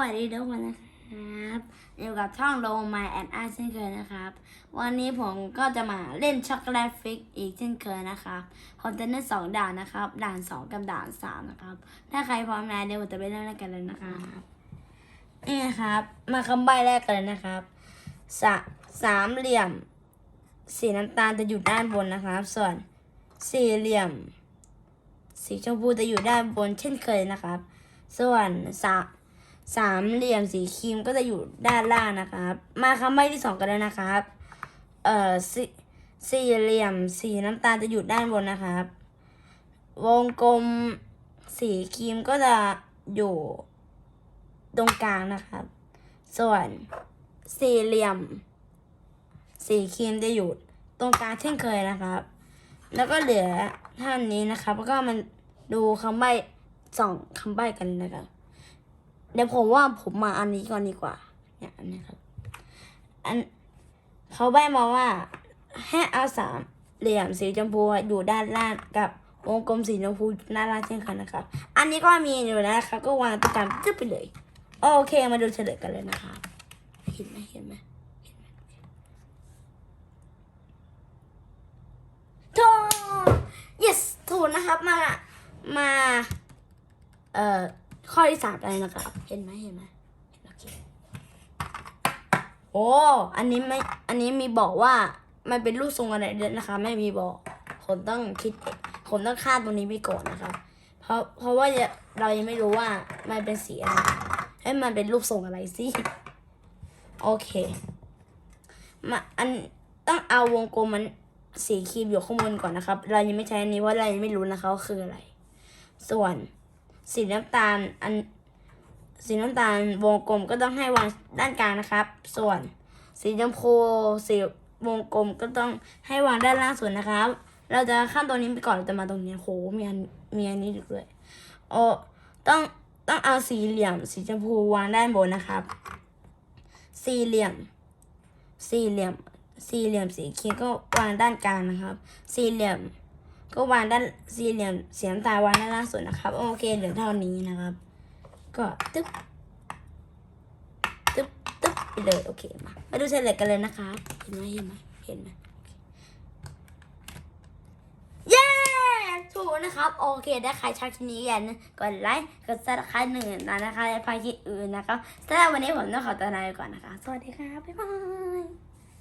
วัสดีทุกคนนะครับอยู่กับช่องโลมาแอนอาเช่นเคยนะครับ วันนี้ผมก็จะมาเล่นช็อกโกแลตฟิกอีกเช่นเคยนะครับผมจะเล่นสองด่านนะครับ ด่านสองกับด่านสามนะครับ ถ้าใครพร้อมแล้วเดี๋ยวผมจะไปเริ่มเล่นกันเลยนะครับนี่นะครับ มาคำใบ้แรกกันเลยนะครับสสามเหลี่ยม สีน้ำตาลจะอยู่ด้านบนนะครับ ส่วนสี่เหลี่ยม สีชมพูจะอยู่ด้านบนเช่นเคยนะครับ ส่วนสา สามเหลี่ยมสีครีมก็จะอยู่ด้านล่างนะครับ มาคำใบ้ที่สองกันเลยนะครับ เอ่อสสี่เหลี่ยมสีน้ำตาลจะอยู่ด้านบนนะครับ วงกลมสีครีมก็จะอยู่ตรงกลางนะครับ ส่วนสี่เหลี่ยม สีครีมจะอยู่ตรงกลางเช่นเคยนะครับ แล้วก็เหลือท่านี้นะครับ แล้วก็มันดูคำใบ้สองคำใบ้กันนะครับ เดี๋ยวผมว่าผมมาอันนี้ก่อนดีกว่า เนี่ยอันนี้ครับอันเขาใบมาว่าให้เอาสามเหลี่ยมสีชมพูอยู่ด้านล่างกับวงกลมสีชมพูด้านล่างเช่นกันนะครับ อันนี้ก็มีอยู่นะครับก็วางตรงกางจึ๊บไปเลย โอเคมาดูเฉลยกันเลยนะครับเห็นไหมเห็นไหมถูก yes ถูกนะครับมา มา เอ่อ ข้อที่สามอะไรนะครับ เห็นไหมเห็นไหมโอเคโอ้อันนี้ไม่อันนี้มีบอกว่ามันเป็นรูปทรงอะไรเด้วยนะคะ ไม่มีบอกผมต้องคิดผมต้องคาดตรงนี้ไปก่อนนะครับ เพราะเพราะว่าเรายังไม่รู้ว่ามันเป็นสีอะไรให้มันเป็นรูปทรงอะไรสิโอเคมาอันต้องเอาวงกลมมันสีครีมอยู่ข้างบนก่อนนะครับ เรายังไม่ใช้อันนี้เพราะเรายังไม่รู้นะคะว่าคืออะไร ส่วน สีน้ำตาลอันสีน้ำตาลวงกลมก็ต้องให้วางด้านกลางนะครับ ส่วนสีชมพูสีวงกลมก็ต้องให้วางด้านล่างสุดนะครับ เราจะข้ามตรงนี้ไปก่อนเราจะมาตรงนี้โหมีอันมีอันนี้ด้วยโอ้ต้องต้องเอาสี่เหลี่ยม สีชมพูวางด้านบนนะครับ สี่เหลี่ยม สี่เหลี่ยม สี่เหลี่ยมสีครีมก็วางด้านกลางนะครับ สี่เหลี่ยม ก็วางด้านสี่เหลี่ยมสีน้ำตาวางด้านล่างสุดนะครับ โอเคเหลือเท่านี้นะครับ ก็ตึ๊บตึ๊บตึ๊บไปเลยโอเคมามาดูเฉลยกันเลยนะครับ เห็นไหมเห็นไหมเห็นไหมเย้ถูกนะครับ โอเคถ้าใครชอบคลิปนี้กันกดไลค์กดซับสไครต์หนึ่งนะนะคะและพายคลิปอื่นนะครับสำหรับวันนี้ผมต้องขอตัวลาไปก่อนนะคะ สวัสดีครับบ๊ายบาย